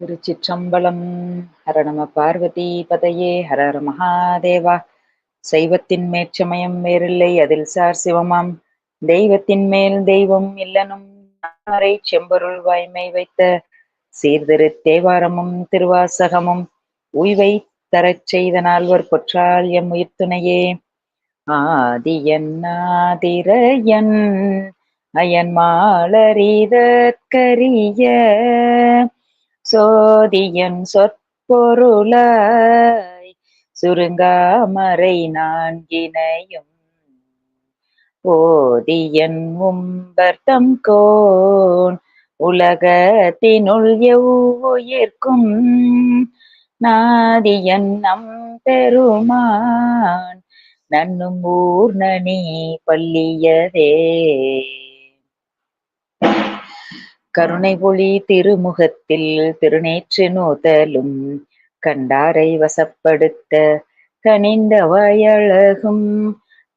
திருச்சிற்றம்பலம். ஹர நம பார்வதி பதையே ஹர மகாதேவா. சைவத்தின் மேற்சமயம் வேறில்லை அதில் சார் சிவமாம். தெய்வத்தின் மேல் தெய்வம் இல்லனும் நாரை செம்பொருள் வாய்மை வைத்த சீர்திரு தேவாரமும் திருவாசகமும். உய்வை தரச் செய்த நால்வர் பொற்றால் எம் உயிர்த்துணையே. ஆதியன் ஆதிரையன் அயன் மாலரிதற்கரிய சோதியன் சொற்பொருளாய் சுருங்காமறை நான்கினையும் போதியன் உம்பர்த்தம் கோன் உலகத்தினுள் எவ்வுயிர்க்கும் நாதியன் நம் பெருமான் நன்னும் ஊர்ணனி பள்ளியதே. கருணை ஒளி திருமுகத்தில் திருநேற்று நோதலும் கண்டாரை வசப்படுத்த கனிந்த வாயழகும்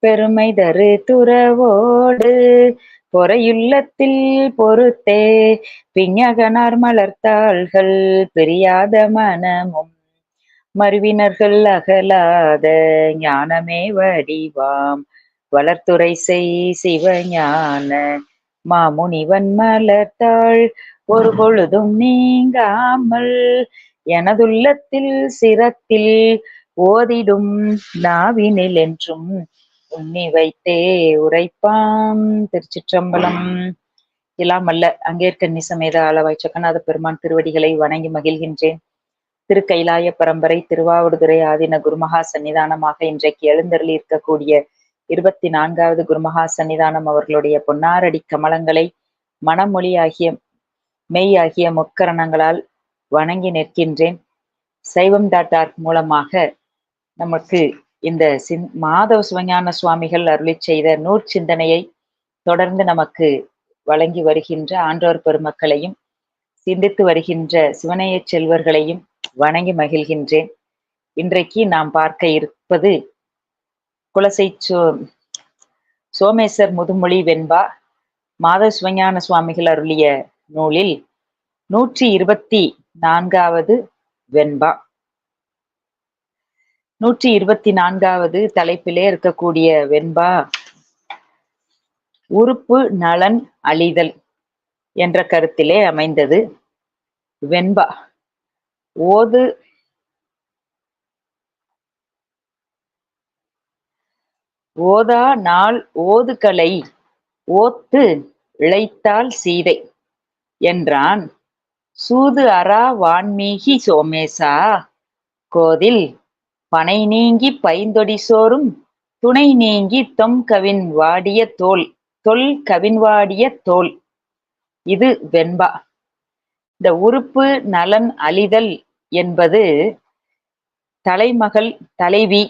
பெருமை தரு துறவோடு பொறையுள்ளத்தில் பொறுத்தே பிஞகனார் மலர்த்தாள்கள் பிரியாத மனமும் மருவினர்கள் அகலாத ஞானமே வடிவாம் வளர்த்துறை செய் சிவஞான மாமுனிவன் மலர்த்தாள் ஒரு பொழுதும் நீங்காமல் எனதுள்ளத்தில் சிரத்தில் ஓதிடும் நாவினில் என்றும் உண்ணி வைத்தே உரைப்பாம் திருச்சிற்றம்பலம். எல்லாம் அல்ல அங்கேற்கன்னி சமேத ஆளவாய் சக்கநாத பெருமான் திருவடிகளை வணங்கி மகிழ்கின்றேன். திருக்கைலாய பரம்பரை திருவாவடுதுறை ஆதின குருமகா சன்னிதானமாக இன்றைக்கு எழுந்தருளி இருக்கக்கூடிய இருபத்தி நான்காவது குருமகா சன்னிதானம் அவர்களுடைய பொன்னாரடி கமலங்களை மனமொழியாகிய ஆகிய மெய் ஆகிய முக்கரணங்களால் வணங்கி நிற்கின்றேன். சைவம் டாட் ஆர்க் மூலமாக நமக்கு இந்த சிந் மாதவ சிவஞான சுவாமிகள் அருளி செய்த நூற் சிந்தனையை தொடர்ந்து நமக்கு வழங்கி வருகின்ற ஆன்றோர் பெருமக்களையும் சிந்தித்து வருகின்ற சிவனைய செல்வர்களையும் வணங்கி மகிழ்கின்றேன். இன்றைக்கு நாம் பார்க்க இருப்பது குலசை சோ சோமேசர் முதுமொழி வெண்பா மாத சிவஞான சுவாமிகள் அருளிய நூலில் நூற்றி இருபத்தி நான்காவது வெண்பா. நூற்றி இருபத்தி நான்காவது தலைப்பிலே இருக்கக்கூடிய வெண்பா உறுப்பு நலன் அழிதல் என்ற கருத்திலே அமைந்தது வெண்பா. ஓது ஓதா நாள் ஓதுகலை ஓத்து இழைத்தாள் சீதை என்றான். சூது அரா வான்மீகி சோமேசா. கோதில் பனை நீங்கி பைந்தொடி சோறும் துணை நீங்கி தொம் கவின் வாடிய தோல் தொல் கவின் வாடிய தோல். இது வெண்பா. இந்த உறுப்பு நலன் அழிதல் என்பது தலைமகள் தலைவி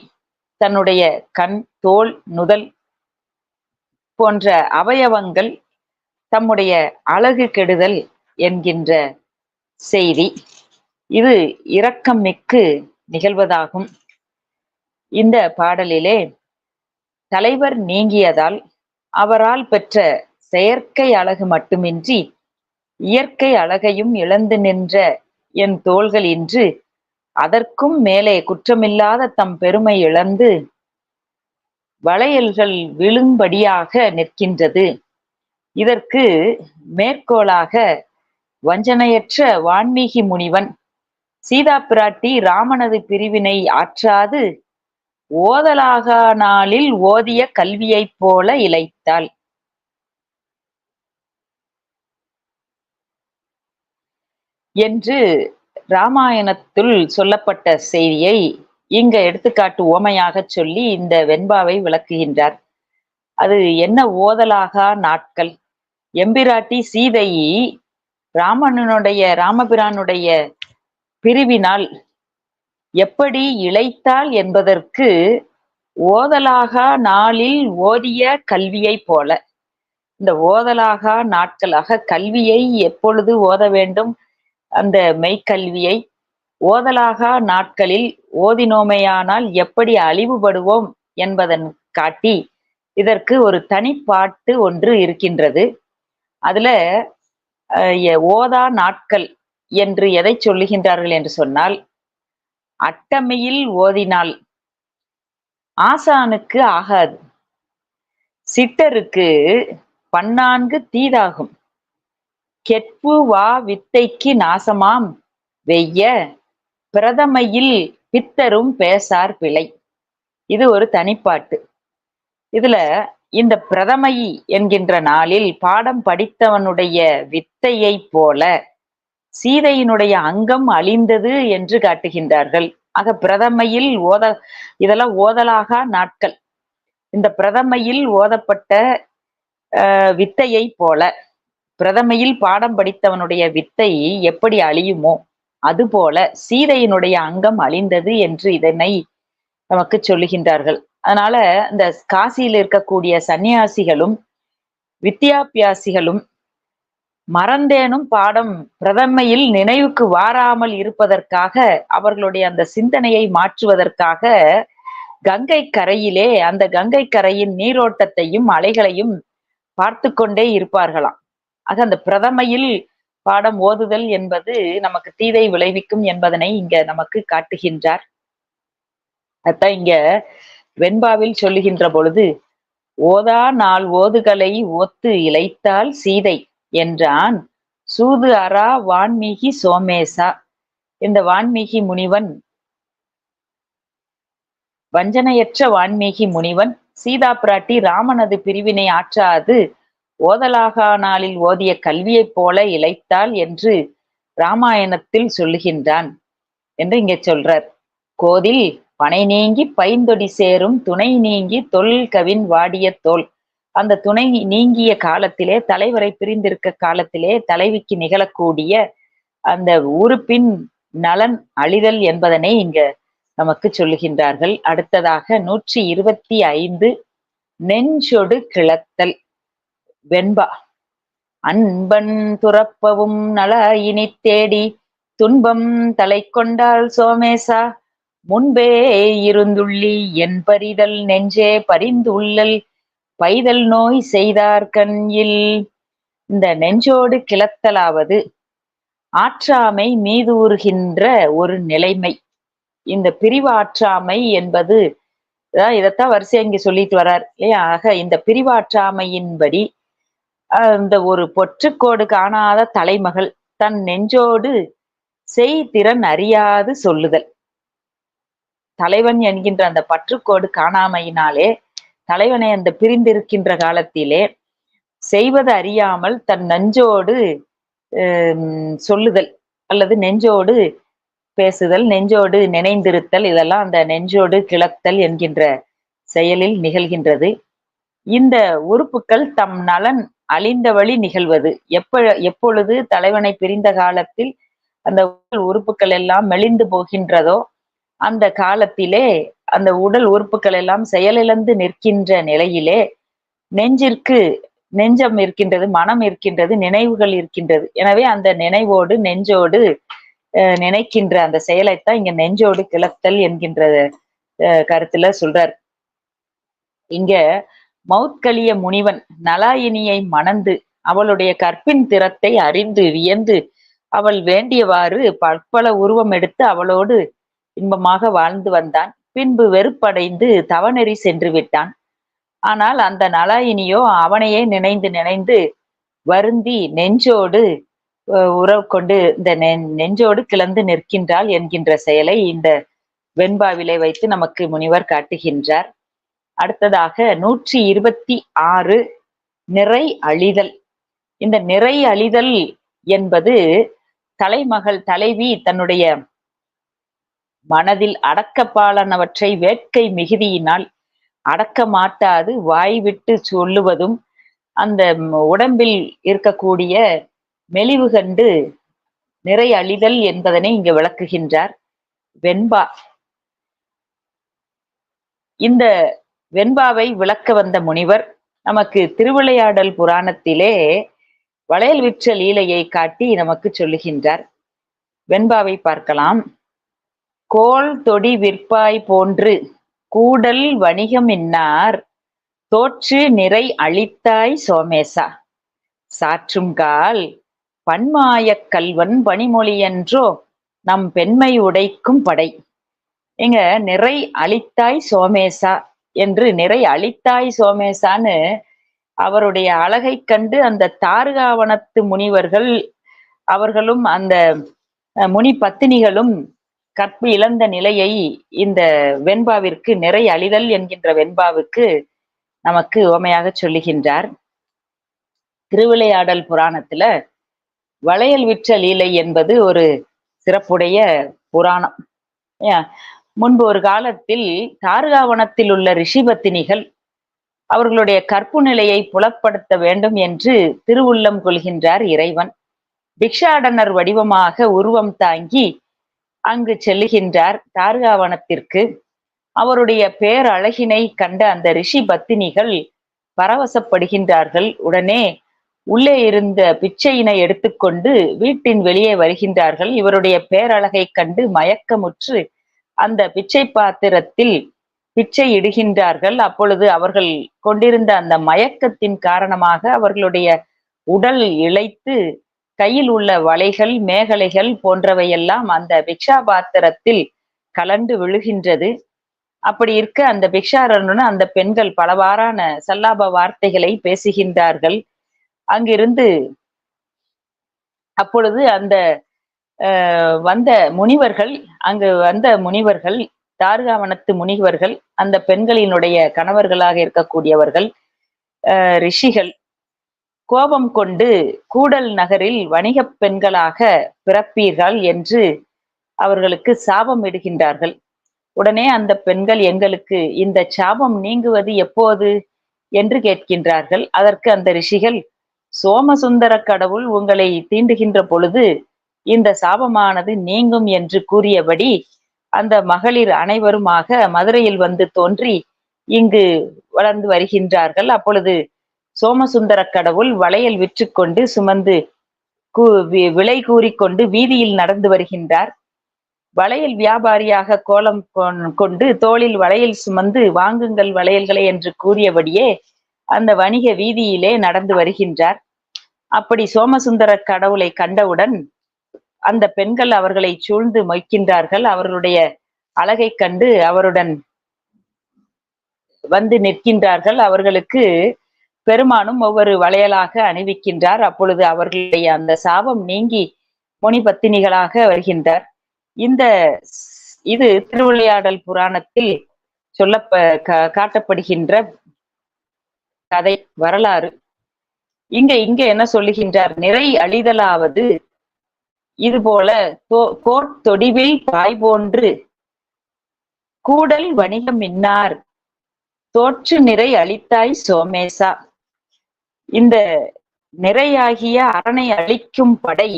தன்னுடைய கண் தோல் நுதல் போன்ற அவயவங்கள் தம்முடைய அழகு கெடுதல் என்கின்ற செய்தி. இது இரக்கம் மிக்கு நிகழ்வதாகும். இந்த பாடலிலே தலைவர் நீங்கியதால் அவரால் பெற்ற செயற்கை அழகு மட்டுமின்றி இயற்கை அழகையும் இழந்து நின்ற என் தோள்கள் இன்று அதற்கும் மேலே குற்றமில்லாத தம் பெருமை இழந்து வளையல்கள் விழும்படியாக நிற்கின்றது. இதற்கு மேற்கோளாக வஞ்சனையற்ற வான்மீகி முனிவன் சீதா பிராட்டி ராமனது பிரிவினை ஆற்றாது ஓதலாகா நாளில் ஓதிய கல்வியைப் போல இழைத்தாள். என்று ராமாயணத்துள் சொல்லப்பட்ட செய்தியை இங்க எடுத்துக்காட்டு ஓமையாக சொல்லி இந்த வெண்பாவை விளக்குகின்றார். அது என்ன ஓதலாகா நாட்கள்? எம்பிராட்டி சீதை ராமனுடைய ராமபிரானுடைய பிரிவினால் எப்படி இழைத்தாள் என்பதற்கு ஓதலாகா நாளில் ஓதிய கல்வியை போல. இந்த ஓதலாகா நாட்களாக கல்வியை எப்பொழுது ஓத வேண்டும்? அந்த மெய்க்கல்வியை ஓதலாகா நாட்களில் ஓதினோமையானால் எப்படி அழிவுபடுவோம் என்பதன் காட்டி இதற்கு ஒரு தனிப்பாட்டு ஒன்று இருக்கின்றது. அதுல ஓதா நாட்கள் என்று எதை சொல்லுகின்றார்கள் என்று சொன்னால் அட்டமையில் ஓதினால் ஆசானுக்கு ஆகாது சித்தருக்கு பன்னான்கு தீதாகும். கெட்பு வா வித்தைக்கு நாசமாம். வெய்ய பிரதமையில் பித்தரும் பேசார் பிழை. இது ஒரு தனிப்பாட்டு. இதுல இந்த பிரதமை என்கின்ற நாளில் பாடம் படித்தவனுடைய வித்தையை போல சீதையினுடைய அங்கம் அழிந்தது என்று காட்டுகின்றார்கள். ஆக பிரதமையில் ஓத இதெல்லாம் ஓதலாகா நாட்கள்? இந்த பிரதமையில் ஓதப்பட்ட வித்தையை போல பிரதமையில் பாடம் படித்தவனுடைய வித்தை எப்படி அழியுமோ அதுபோல சீதையினுடைய அங்கம் அழிந்தது என்று இதனை நமக்கு சொல்லுகின்றார்கள். அதனால இந்த காசியில் இருக்கக்கூடிய சன்னியாசிகளும் வித்தியாபியாசிகளும் மறந்தேனும் பாடம் பிரதமையில் நினைவுக்கு வாராமல் இருப்பதற்காக அவர்களுடைய அந்த சிந்தனையை மாற்றுவதற்காக கங்கை கரையிலே அந்த கங்கை கரையின் நீரோட்டத்தையும் அலைகளையும் பார்த்து கொண்டே இருப்பார்களாம். ஆக அந்த பிரதமையில் பாடம் ஓதுதல் என்பது நமக்கு தீதை விளைவிக்கும் என்பதனை இங்க நமக்கு காட்டுகின்றார். அதான் இங்க வெண்பாவில் சொல்லுகின்ற பொழுது ஓதா நாள் ஓதுகளை ஒத்து இழைத்தால் சீதை என்றான் சூது அரா வான்மீகி சோமேசா. இந்த வான்மீகி முனிவன் வஞ்சனையற்ற வான்மீகி முனிவன் சீதா பிராட்டி ராமனது பிரிவினை ஆற்றாது ஓதலாகா நாளில் ஓதிய கல்வியைப் போல இழைத்தாள் என்று ராமாயணத்தில் சொல்லுகின்றான் என்று இங்கே சொல்றார். கோதில் பனை நீங்கி பைந்தொடி சேரும் துணை நீங்கி தொல் கவின் வாடிய தோல். அந்த துணை நீங்கிய காலத்திலே தலைவரை பிரிந்திருக்க காலத்திலே தலைவிக்கு நிகழக்கூடிய அந்த உறுப்பின் நலன் அழிதல் என்பதனை இங்க நமக்கு சொல்லுகின்றார்கள். அடுத்ததாக நூற்றி இருபத்தி ஐந்து நெஞ்சொடு கிளத்தல். வெண்பா. அன்பன் துறப்பவும் நல இனி தேடி துன்பம் தலை கொண்டாள் சோமேசா. முன்பே இருந்துள்ளி என் பரிதல் நெஞ்சே பரிந்துள்ளல். பைதல் நோய் செய்தார் கண்ணில். இந்த நெஞ்சோடு கிளத்தலாவது ஆற்றாமை மீதூறுகின்ற ஒரு நிலைமை. இந்த பிரிவாற்றாமை என்பது இதைத்தான் வரிசையா இங்க சொல்லிட்டு வர்றார் இல்லையா? ஆக இந்த பிரிவாற்றாமையின்படி அந்த ஒரு பொற்றுக்கோடு காணாத தலைமகள் தன் நெஞ்சோடு செய் திறன் அறியாது சொல்லுதல். தலைவன் என்கின்ற அந்த பற்றுக்கோடு காணாமையினாலே தலைவனை அந்த பிரிந்திருக்கின்ற காலத்திலே செய்வது அறியாமல் தன் நெஞ்சோடு சொல்லுதல் அல்லது நெஞ்சோடு பேசுதல் நெஞ்சோடு நினைந்திருத்தல் இதெல்லாம் அந்த நெஞ்சோடு கிளத்தல் என்கின்ற செயலில் நிகழ்கின்றது. இந்த உறுப்புகள் தம் நலன் அழிந்த வழி நிகழ்வது. எப்ப எப்பொழுது தலைவனை பிரிந்த காலத்தில் அந்த உடல் உறுப்புகள் எல்லாம் மெலிந்து போகின்றதோ அந்த காலத்திலே அந்த உடல் உறுப்புகள் எல்லாம் செயலிழந்து நிற்கின்ற நிலையிலே நெஞ்சிற்கு நெஞ்சம் இருக்கின்றது மனம் இருக்கின்றது நினைவுகள் இருக்கின்றது. எனவே அந்த நினைவோடு நெஞ்சோடு நினைக்கின்ற அந்த செயலைத்தான் இங்க நெஞ்சோடு கிளத்தல் என்கின்ற கருத்துல சொல்றார். இங்க மவுத்கலிய முனிவன் நலாயினியை மணந்து அவளுடைய கற்பின் திறத்தை அறிந்து வியந்து அவள் வேண்டியவாறு பற்பல உருவம் எடுத்து அவளோடு இன்பமாக வாழ்ந்து வந்தான். பின்பு வெறுப்படைந்து தவநெறி சென்று விட்டான். ஆனால் அந்த நலாயினியோ அவனையே நினைந்து நினைந்து வருந்தி நெஞ்சோடு உறவு கொண்டு இந்த நெஞ்சோடு கிளந்து நிற்கின்றாள் என்கின்ற செயலை இந்த வெண்பாவிலை வைத்து நமக்கு முனிவர் காட்டுகின்றார். அடுத்ததாக நூற்றி இருபத்தி ஆறு நிறை அழிதல். இந்த நிறை அழிதல் என்பது தலைமகள் தலைவி தன்னுடைய மனதில் அடக்கப்பாலானவற்றை வேட்கை மிகுதியினால் அடக்க மாட்டாது வாய் விட்டு சொல்லுவதும் அந்த உடம்பில் இருக்கக்கூடிய மெலிவு கண்டு நிறை அழிதல் என்பதனை இங்கு விளக்குகின்றார். வெண்பா. இந்த வெண்பாவை விளக்க வந்த முனிவர் நமக்கு திருவிளையாடல் புராணத்திலே வளையல் விற்ற லீலையை காட்டி நமக்கு சொல்லுகின்றார். வெண்பாவை பார்க்கலாம். கோல் தொடி விற்பாய் போன்று கூடல் வணிகம் இன்னார் தோற்று நிறை அழித்தாய் சோமேசா. சாற்றும் கால் பன்மாயக் கல்வன் பனிமொழியன்றோ நம் பெண்மை உடைக்கும் படை. இங்க நிறை அழித்தாய் சோமேசா என்று நிறை அளித்தாய் சோமேசான்னு அவருடைய அழகை கண்டு அந்த தாருகாவனத்து முனிவர்கள் அவர்களும் அந்த முனி பத்தினிகளும் கற்பு இழந்த நிலையை இந்த வெண்பாவிற்கு நிறை அழிதல் என்கின்ற வெண்பாவுக்கு நமக்கு உவமையாக சொல்லுகின்றார். திருவிளையாடல் புராணத்துல வளையல் விற்ற லீலை என்பது ஒரு சிறப்புடைய புராணம். முன்பு ஒரு காலத்தில் தார்காவனத்தில் உள்ள ரிஷிபத்தினிகள் அவர்களுடைய கற்பு நிலையை புலப்படுத்த வேண்டும் என்று திருவுள்ளம் கொள்கின்றார் இறைவன். பிக்ஷாடனர் வடிவமாக உருவம் தாங்கி அங்கு செல்லுகின்றார் தார்காவனத்திற்கு அவருடைய பேரழகினை கண்ட அந்த ரிஷி பத்தினிகள் பரவசப்படுகின்றார்கள். உடனே உள்ளே இருந்த பிச்சையினை எடுத்துக்கொண்டு வீட்டின் வெளியே வருகின்றார்கள். இவருடைய பேரழகை கண்டு மயக்கமுற்று அந்த பிச்சை பாத்திரத்தில் பிச்சை இடுகின்றார்கள். அப்பொழுது அவர்கள் கொண்டிருந்த அந்த மயக்கத்தின் காரணமாக அவர்களுடைய உடல் இழைத்து கையில் உள்ள வலைகள் மேகலைகள் போன்றவையெல்லாம் அந்த பிக்ஷா பாத்திரத்தில் கலண்டு விழுகின்றது. அப்படி இருக்க அந்த பிக்ஷாரனுடன் அந்த பெண்கள் பலவாறான சல்லாப வார்த்தைகளை பேசுகின்றார்கள். அங்கிருந்து அப்பொழுது அந்த வந்த முனிவர்கள் அங்கு வந்த முனிவர்கள் தார்காவனத்து முனிவர்கள் அந்த பெண்களினுடைய கணவர்களாக இருக்கக்கூடியவர்கள் அஹ், ரிஷிகள் கோபம் கொண்டு கூடல் நகரில் வணிகப் பெண்களாக பிறப்பீர்கள் என்று அவர்களுக்கு சாபம் இடுகின்றார்கள். உடனே அந்த பெண்கள் எங்களுக்கு இந்த சாபம் நீங்குவது எப்போது என்று கேட்கின்றார்கள். அதற்கு அந்த ரிஷிகள் சோமசுந்தர கடவுள் உங்களை தீண்டுகின்ற பொழுது இந்த சாபமானது நீங்கும் என்று கூறியபடி அந்த மகளிர் அனைவருமாக மதுரையில் வந்து தோன்றி இங்கு வளர்ந்து வருகின்றார்கள். அப்பொழுது சோமசுந்தர கடவுள் வளையல் விற்றுக்கொண்டு சுமந்து விலை கூறிக்கொண்டு வீதியில் நடந்து வருகின்றார். வளையல் வியாபாரியாக கோலம் கொண்- கொண்டு தோளில் வளையல் சுமந்து வாங்குங்கள் வளையல்களை என்று கூறியபடியே அந்த வணிக வீதியிலே நடந்து வருகின்றார். அப்படி சோமசுந்தர கடவுளை கண்டவுடன் அந்த பெண்கள் அவர்களை சூழ்ந்து மொய்க்கின்றார்கள். அவர்களுடைய அழகை கண்டு அவருடன் வந்து நிற்கின்றார்கள். அவர்களுக்கு பெருமானும் ஒவ்வொரு வளையலாக அணிவிக்கின்றார். அப்பொழுது அவர்களுடைய அந்த சாபம் நீங்கி முனி பத்தினிகளாக வருகின்றார். இந்த இது திருவிளையாடல் புராணத்தில் சொல்ல காட்டப்படுகின்ற கதை வரலாறு. இங்க இங்க என்ன சொல்லுகின்றார்? நிறை அழிதலாவது இது போல தோ- பாய் போன்று கூடல் வணிகம் இன்னார் தோற்று நிறை அளித்தாய் சோமேசா. இந்த நிறையாகிய அரணை அளிக்கும் படை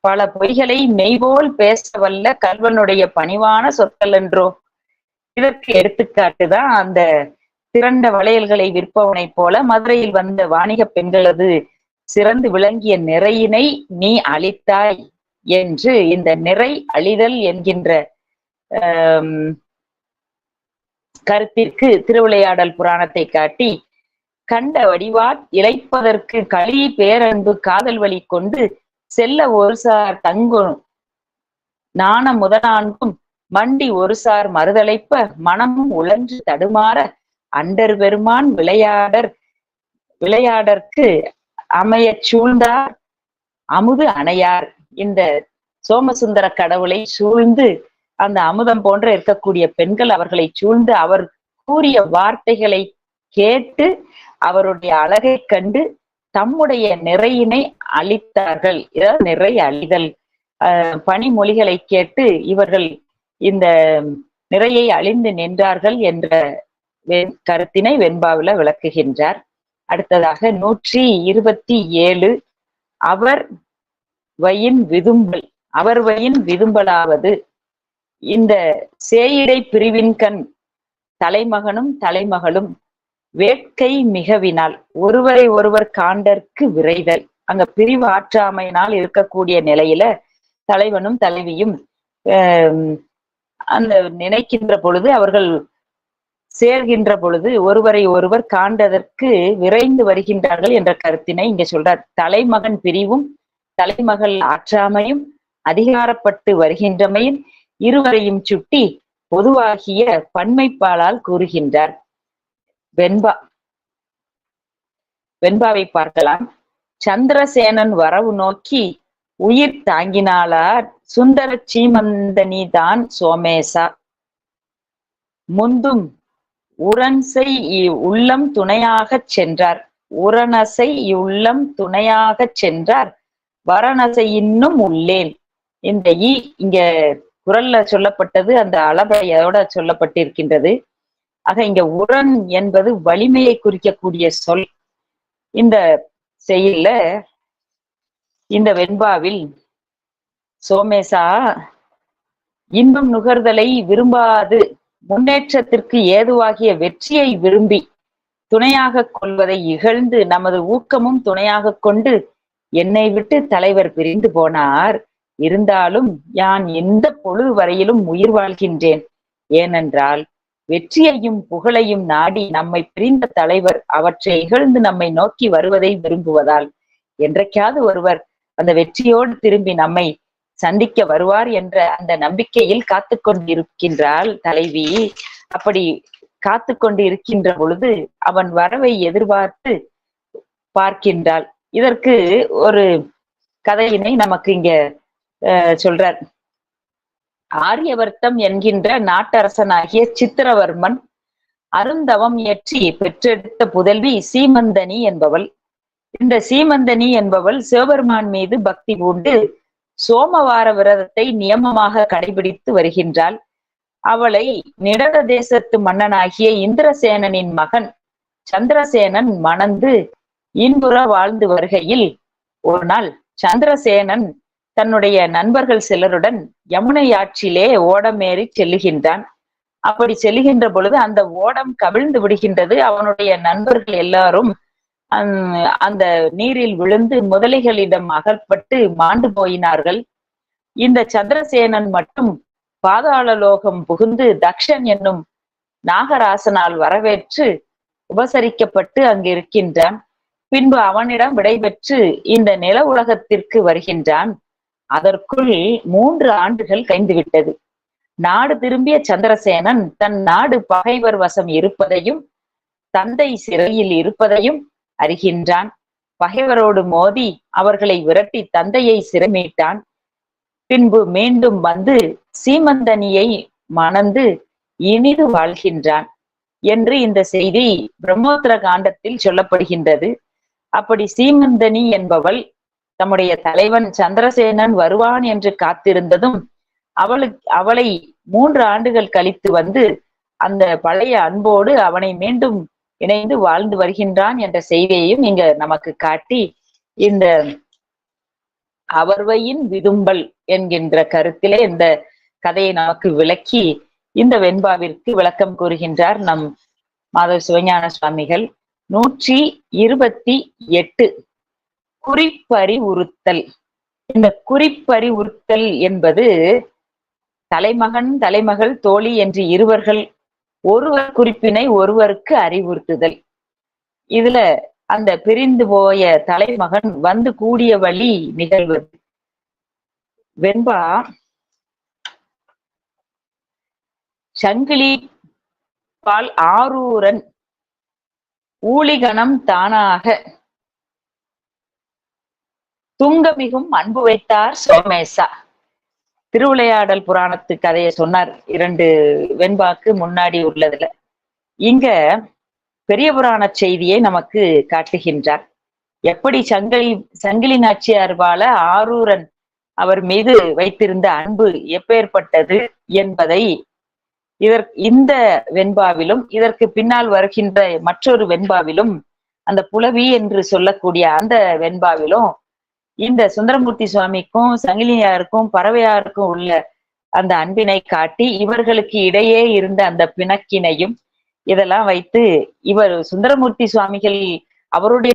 பல பொய்களை மெய்போல் பேச வல்ல கல்வனுடைய பணிவான சொற்கள் என்றோ. இதற்கு எடுத்துக்காட்டுதான் அந்த திரண்ட வளையல்களை விற்பவனைப் போல மதுரையில் வந்த வாணிக பெண்களது சிறந்து விளங்கிய நிறையினை நீ அளித்தாய் என்று இந்த நிறை அழிதல் என்கின்ற கருத்திற்கு திருவிளையாடல் புராணத்தை காட்டி கண்ட வடிவார் இழைப்பதற்கு களி பேரன்பு காதல் வழி கொண்டு செல்ல ஒரு சார் தங்கும் நாண முதலான்கும் மண்டி ஒரு சார் மறுதலைப்ப மனமும் உழன்று தடுமாற அண்டர் பெருமான் விளையாடர் விளையாடற்கு அமையச் சூழ்ந்தார் அமுது அணையார். இந்த சோமசுந்தர கடவுளை சூழ்ந்து அந்த அமுதம் போன்ற இருக்கக்கூடிய பெண்கள் அவர்களை சூழ்ந்து அவர் கூறிய வார்த்தைகளை கேட்டு அவருடைய அழகை கண்டு தம்முடைய நிறையினை அளித்தார்கள். நிறை அழிதல். ஆஹ் பனிமொழிகளை கேட்டு இவர்கள் இந்த நிறையை அழிந்து நின்றார்கள் என்ற வெண்- கருத்தினை வெண்பாவில விளக்குகின்றார். அடுத்ததாக நூற்றி இருபத்தி ஏழு அவர் வயின் விதும்பல். அவர் வையின் விதும்பலாவது. இந்த சேயிடை பிரிவின் கண் தலைமகனும் தலைமகளும் வேட்கை மிகவினால் ஒருவரை ஒருவர் காண்டற்கு விரைதல். அங்க பிரிவு ஆற்றாமையினால் இருக்கக்கூடிய நிலையில தலைவனும் தலைவியும் அந்த நினைக்கின்ற பொழுது அவர்கள் சேர்கின்ற பொழுது ஒருவரை ஒருவர் காண்டதற்கு விரைந்து வருகின்றார்கள் என்ற கருத்தினை இங்க சொல்றார். தலைமகன் பிரிவும் தலைமகள் ஆற்றாமையும் அதிகாரப்பட்டு வருகின்றமையும் இருவரையும் சுட்டி பொதுவாகிய பன்மைப்பாலால் கூறுகின்றார். வெண்பா வெண்பாவை பார்க்கலாம். சந்திரசேனன் வரவு நோக்கி உயிர் தாங்கினாளார் சுந்தர சீமந்தனிதான் சோமேசா. முந்தும் உரன்சை உள்ளம் துணையாகச் சென்றார். உரணசை உள்ளம் துணையாகச் சென்றார். வரணசை இன்னும் உள்ளேன் இந்த ஈ இங்க குரல்ல சொல்லப்பட்டது அந்த அளபையோட சொல்லப்பட்டிருக்கின்றது. ஆக இங்க உரன் என்பது வலிமையை குறிக்கக்கூடிய சொல். இந்த செயல இந்த வெண்பாவில் சோமேசா இன்பம் நுகர்தலை விரும்பாது. முன்னேற்றத்திற்கு ஏதுவாகிய வெற்றியை விரும்பி துணையாக கொள்வதை இகழ்ந்து நமது ஊக்கமும் துணையாக கொண்டு என்னை விட்டு தலைவர் பிரிந்து போனார். இருந்தாலும் யான் எந்த பொழுது வரையிலும் உயிர் வாழ்கின்றேன். ஏனென்றால் வெற்றியையும் புகழையும் நாடி நம்மை பிரிந்த தலைவர் அவற்றை இகழ்ந்து நம்மை நோக்கி வருவதை விரும்புவதால் என்றைக்காவது ஒருவர் அந்த வெற்றியோடு திரும்பி நம்மை சந்திக்க வருவார் என்ற அந்த நம்பிக்கையில் காத்து கொண்டிருக்கின்றாள் தலைவி. அப்படி காத்து கொண்டு இருக்கின்ற பொழுது அவன் வரவை எதிர்பார்த்து பார்க்கின்றாள். இதற்கு ஒரு கதையினை நமக்கு இங்க சொல்றார். ஆரியவர்த்தம் என்கின்ற நாட்டரசனாகிய சித்திரவர்மன் அருந்தவம் இயற்றி பெற்றெடுத்த புதல்வி சீமந்தனி என்பவள். இந்த சீமந்தனி என்பவள் சிவபெருமான் மீது பக்தி பூண்டு சோமவார விரதத்தை நியமமாக கடைபிடித்து வருகின்றாள். அவளை நிடத தேசத்து மன்னனாகிய இந்திரசேனனின் மகன் சந்திரசேனன் மணந்து இன்புற வாழ்ந்து வருகையில் ஒரு நாள் சந்திரசேனன் தன்னுடைய நண்பர்கள் சிலருடன் யமுனை ஆற்றிலே ஓடமேறி செல்லுகின்றான். அப்படி செல்லுகின்ற பொழுது அந்த ஓடம் கவிழ்ந்து விடுகின்றது. அவனுடைய நண்பர்கள் எல்லாரும் அந்த நீரில் விழுந்து முதலைகளிடம் அகற்பட்டு மாண்டு போயினார்கள். இந்த சந்திரசேனன் மட்டும் பாதாள லோகம் புகுந்து தக்ஷன் என்னும் நாகராசனால் வரவேற்று உபசரிக்கப்பட்டு அங்கு இருக்கின்றான் பின்பு அவனிடம் விடைபெற்று இந்த நில உலகத்திற்கு வருகின்றான். அதற்குள் மூன்று ஆண்டுகள் கைந்துவிட்டது நாடு திரும்பிய சந்திரசேனன் தன் நாடு பகைவர் வசம் இருப்பதையும் தந்தை சிறையில் இருப்பதையும் அறிகின்றான். பகைவரோடு மோதி அவர்களை விரட்டி தந்தையை சிறைமீட்டான். பின்பு மீண்டும் வந்து சீமந்தனியை மணந்து இனிது வாழ்கின்றான் என்று இந்த செய்தி பிரம்மோத்திர காண்டத்தில் சொல்லப்படுகின்றது. அப்படி சீமந்தனி என்பவள் தம்முடைய தலைவன் சந்திரசேனன் வருவான் என்று காத்திருந்ததும் அவளுக்கு அவளை மூன்று ஆண்டுகள் கழித்து வந்து அந்த பழைய அன்போடு அவனை மீண்டும் இணைந்து வாழ்ந்து வருகின்றான் என்ற செய்தியையும் இங்க நமக்கு காட்டி இந்த அவர்வையின் விதும்பல் என்கின்ற கருத்திலே இந்த கதையை நமக்கு விளக்கி இந்த வெண்பாவிற்கு விளக்கம் கூறுகின்றார் நம் மாதவ சிவஞான சுவாமிகள் நூற்றி இருபத்தி எட்டு. குறிப்பறிவுறுத்தல். இந்த குறிப்பறிவுறுத்தல் என்பது தலைமகன் தலைமகள் தோழி என்று இருவர்கள் ஒருவர் குறிப்பினை ஒருவருக்கு அறிவுறுத்துதல். இதுல அந்த பிரிந்து போய தலைமகன் வந்து கூடிய வழி நிகழ்வது வெண்பா சங்கிலி பால் ஆரூரன் ஊழிகணம் தானாக. துங்கமிகும் அன்பு வைத்தார் சோமேசா. திருவிளையாடல் புராணத்து கதையை சொன்னார். இரண்டு வெண்பாக்கு முன்னாடி உள்ளதுல. இங்க பெரிய புராண செய்தியை நமக்கு காட்டுகின்றார். எப்படி சங்கிலி சங்கிலி நாச்சியார்பால ஆரூரன் அவர் மீது வைத்திருந்த அன்பு எப்பேற்பட்டது என்பதை இதற் இந்த வெண்பாவிலும் இதற்கு பின்னால் வருகின்ற மற்றொரு வெண்பாவிலும் அந்த புலவி என்று சொல்லக்கூடிய அந்த வெண்பாவிலும் இந்த சுந்தரமூர்த்தி சுவாமிக்கும் சங்கிலியாருக்கும் பறவையாருக்கும் உள்ள அந்த அன்பினை காட்டி இவர்களுக்கு இடையே இருந்த அந்த பிணக்கினையும் இதெல்லாம் வைத்து இவர் சுந்தரமூர்த்தி சுவாமிகள் அவருடைய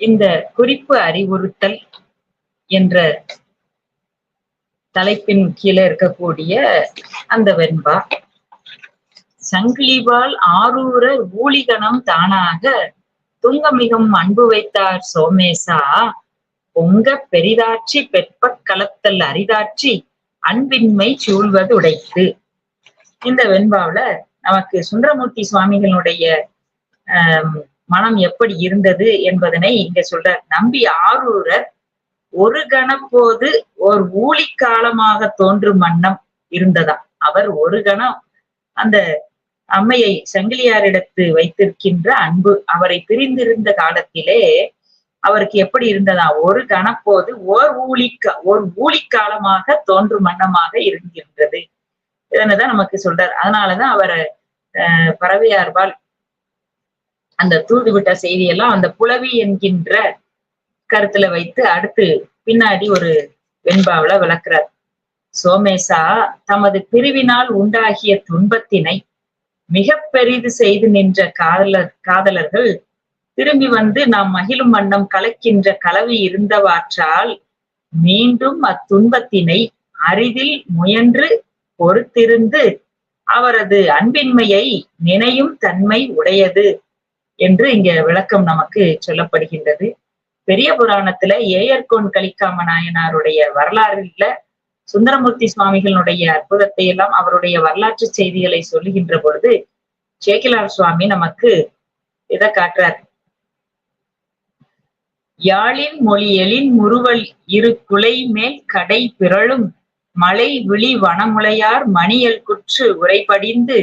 இந்த குறிப்பு அறிவுறுத்தல் என்ற தலைப்பின் கீழே இருக்கக்கூடிய அந்த வெண்பா சங்கிலிவால் ஆரூர ஊழிகணம் தானாக துங்கமிகும் அன்பு வைத்தார் சோமேசா பொங்க பெரிதாட்சி பெற்ப கலத்தல் அரிதாட்சி அன்பின்மை சூழ்வது உடைத்து இந்த வெண்பாவுல நமக்கு சுந்தரமூர்த்தி சுவாமிகளுடைய ஆஹ் மனம் எப்படி இருந்தது என்பதனை இங்க சொல்றார். நம்பி ஆரூரர் ஒரு கணப்போது ஓர் ஊழிக் காலமாக தோன்றும் வண்ணம் இருந்ததா அவர் ஒரு கணம் அந்த அம்மையை சங்கிலியாரிடத்து வைத்திருக்கின்ற அன்பு அவரை பிரிந்திருந்த காலத்திலே அவருக்கு எப்படி இருந்ததா? ஒரு கணப்போது ஓர் ஊழிக்க ஒரு ஊழிக்காலமாக தோன்றும் வண்ணமாக இருக்கின்றது. இதனைதான் நமக்கு சொல்றார். அதனாலதான் அவரை அஹ் பறவையார்வால் அந்த தூது விட்ட செய்தியெல்லாம் அந்த புலவி என்கின்ற கருத்துல வைத்து அடுத்து பின்னாடி ஒரு வெண்பாவில விளக்குறார். சோமேசா தமது பிரிவினால் உண்டாகிய துன்பத்தினை மிக பெரிது செய்து நின்ற காதலர் காதலர்கள் திரும்பி வந்து நாம் மகிழும் வண்ணம் கலக்கின்ற கலவி இருந்தவாற்றால் மீண்டும் அத்துன்பத்தினை அரிதில் முயன்று பொறுத்திருந்து அவரது அன்பின்மையை நினையும் தன்மை உடையது. என்று இங்க விளக்கம் நமக்கு சொல்லப்படுகின்றது. பெரிய புராணத்துல ஏயர்கோன் கலிக்காம நாயனாருடைய வரலாறுல சுந்தரமூர்த்தி சுவாமிகளுடைய அற்புதத்தை எல்லாம் அவருடைய வரலாற்று செய்திகளை சொல்லுகின்ற பொழுது சேக்கிலார் சுவாமி நமக்கு இதை காட்டுறார். யாழின் மொழியலின் முறுவல் இரு குலை மேல் கடை பிறழும் மலை விழி வனமுலையார் மணியல் குற்று உரைபடிந்து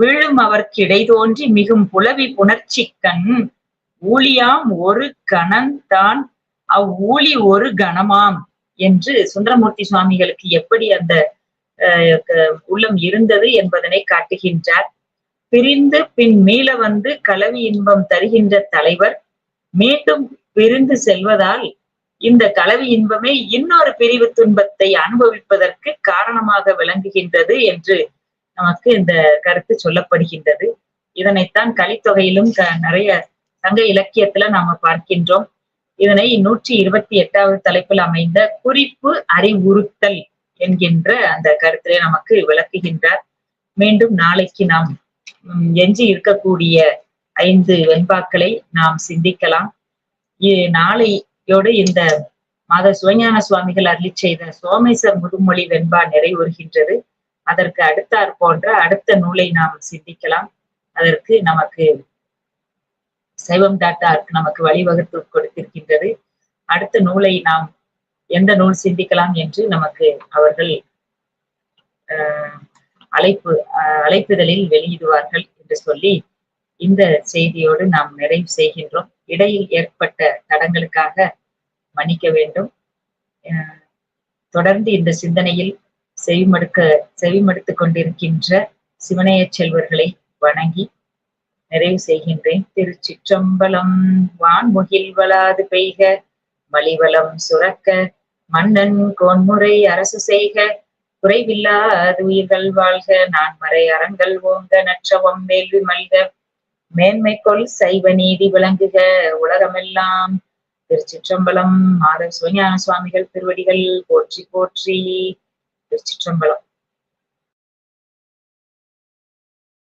வீழும் அவர்க்கிடை தோன்றி மிகும் புலவி புணர்ச்சி கண். ஊழியாம் ஒரு கணந்தான் அவ்வூழி ஒரு கணமாம் என்று சுந்தரமூர்த்தி சுவாமிகளுக்கு எப்படி அந்த உள்ளம் இருந்தது என்பதனை காட்டுகின்றார். பிரிந்து பின் மீள வந்து கலவி இன்பம் தருகின்ற தலைவர் மீண்டும் பிரிந்து செல்வதால் இந்த கலவி இன்பமே இன்னொரு பிரிவு துன்பத்தை அனுபவிப்பதற்கு காரணமாக விளங்குகின்றது என்று நமக்கு இந்த கருத்து சொல்லப்படுகின்றது. இதனைத்தான் கலித்தொகையிலும் நிறைய சங்க இலக்கியத்துல நாம பார்க்கின்றோம். இதனை நூற்றி இருபத்தி எட்டாவது தலைப்பில் அமைந்த குறிப்பு அறிவுறுத்தல் என்கின்ற அந்த கருத்திலே நமக்கு விளக்குகின்றார். மீண்டும் நாளைக்கு நாம் எஞ்சி இருக்கக்கூடிய ஐந்து வெண்பாக்களை நாம் சிந்திக்கலாம். நாளையோடு இந்த மாத சுவஞான சுவாமிகள் அருளி செய்த சோமேசர் முதுமொழி வெண்பா நிறைவுறுகின்றது. அதற்கு அடுத்தாற் போன்ற அடுத்த நூலை நாம் சிந்திக்கலாம். அதற்கு நமக்கு சைவம் டாட்டாருக்கு நமக்கு வழிவகுத்து கொடுத்திருக்கின்றது. அடுத்த நூலை நாம் எந்த நூல் சிந்திக்கலாம் என்று நமக்கு அவர்கள் அழைப்பு அழைப்புதலில் வெளியிடுவார்கள் என்று சொல்லி இந்த செய்தியோடு நாம் நிறைவு செய்கின்றோம். இடையில் ஏற்பட்ட தடங்களுக்காக மன்னிக்க வேண்டும். தொடர்ந்து இந்த சிந்தனையில் செவிமடுக்க செவிமடுத்து கொண்டிருக்கின்ற சிவனைய செல்வர்களை வணங்கி நிறைவு செய்கின்றேன். திருச்சிற்றம்பலம் வான்முகில் வளாது பெய்க மலிவலம் சுரக்க மன்னன் கோன்முறை அரசு செய்க குறைவில்லாது உயிர்கள் வாழ்க நான் மறை அறங்கள் ஓங்க நற்றவம் வேள்வி மல்க மேன்மை கொள் சைவ நீதி விளங்குக உலகமெல்லாம். திருச்சிற்றம்பலம் மாதவ சிவஞான சுவாமிகள் திருவடிகள் போற்றி போற்றி. திருச்சிற்றம்பலம்